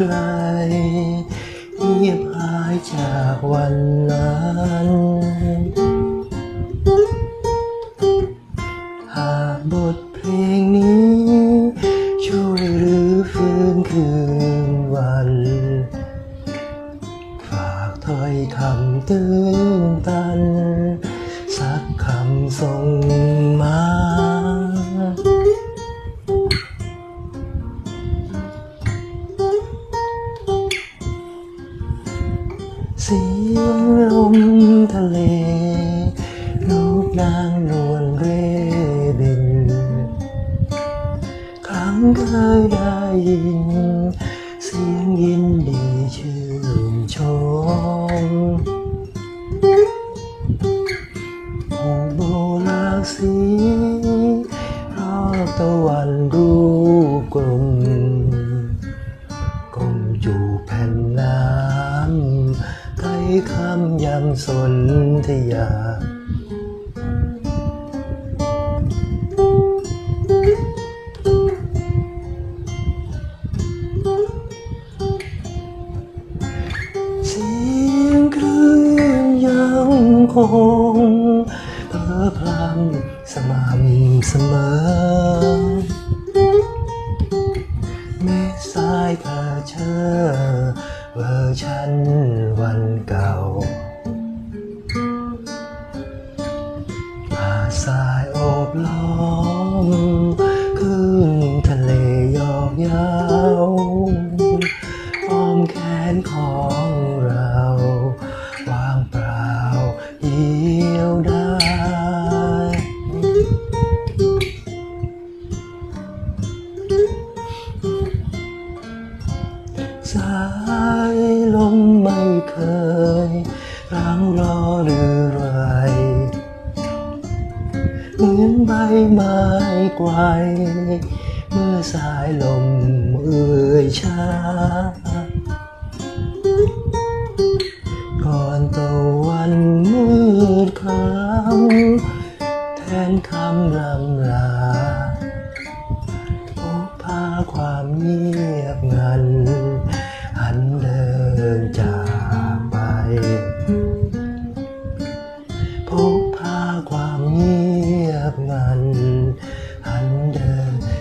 ไกลเงียบหายจากวันนั้นหากบทเพลงนี้ ช่วยรื้อฟื้นคืนวัน ฝากถ้อยคำตื้นตัน สียงลมทะเลลูกนางนวลเรบิน ครั้งเคยได้ยิน เสียงยินดีชื่นชมหูโบราสีรอบตะวันรูปกลม คำยังสนธยา เสียงคลื่นยังคงเพ้อพลันสม่ำเสมอเมฆสายเผอเชอเวอร์ชันวัน ขึ้นทะเลยอกเย้าวอ้อมแขนของเราวางเปล่าเดียวได้ สายลมไม่เคยรังรอหรือรเไม้ไกวเมื่อสายลมเอ่ยช้า 안 되네